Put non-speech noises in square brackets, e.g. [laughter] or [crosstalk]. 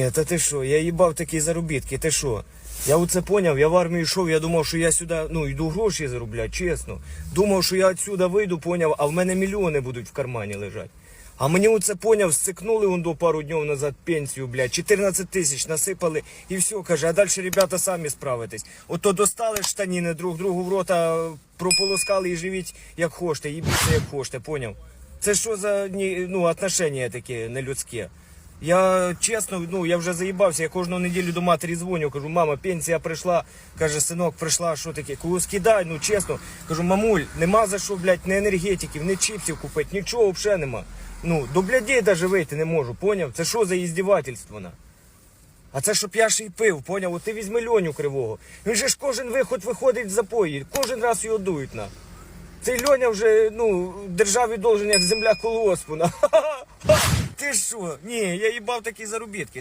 Ні, та ти що, я їбав такі заробітки, ти що? Я оце поняв, я в армію йшов, я думав, що я сюди, ну, йду гроші заробляти, чесно. Думав, що я отсюда вийду, поняв, а в мене мільйони будуть в кармані лежати. А мені оце поняв, стикнули он до пару днів назад пенсію, блядь, 14 тисяч насипали і все, каже, а далі ребята самі справитесь. Ото достали штаніни друг другу в рота, прополоскали і живіть як хочете, їбіться як хочете, поняв? Це що за ну, отношення такі нелюдські? Я чесно, ну я вже заїбався. Я кожну неділю до матері дзвоню, кажу, мама, пенсія прийшла. Каже, синок, прийшла, що таке? Кажу, скидай, ну чесно. Кажу, мамуль, нема за що, блядь, ні енергетиків, ні чіпсів купити, нічого взагалі нема. Ну, до блядей навіть вийти не можу, поняв? Це що за іздівательство? на? А це щоб я ще й пив, поняв? От ти візьми льоню кривого. Він же ж кожен виход виходить в запої, кожен раз його дують на. Цей Льоня вже ну, державі должен як земля колгоспу. на. [laughs] Ти що? Ні, я їбав такі заробітки.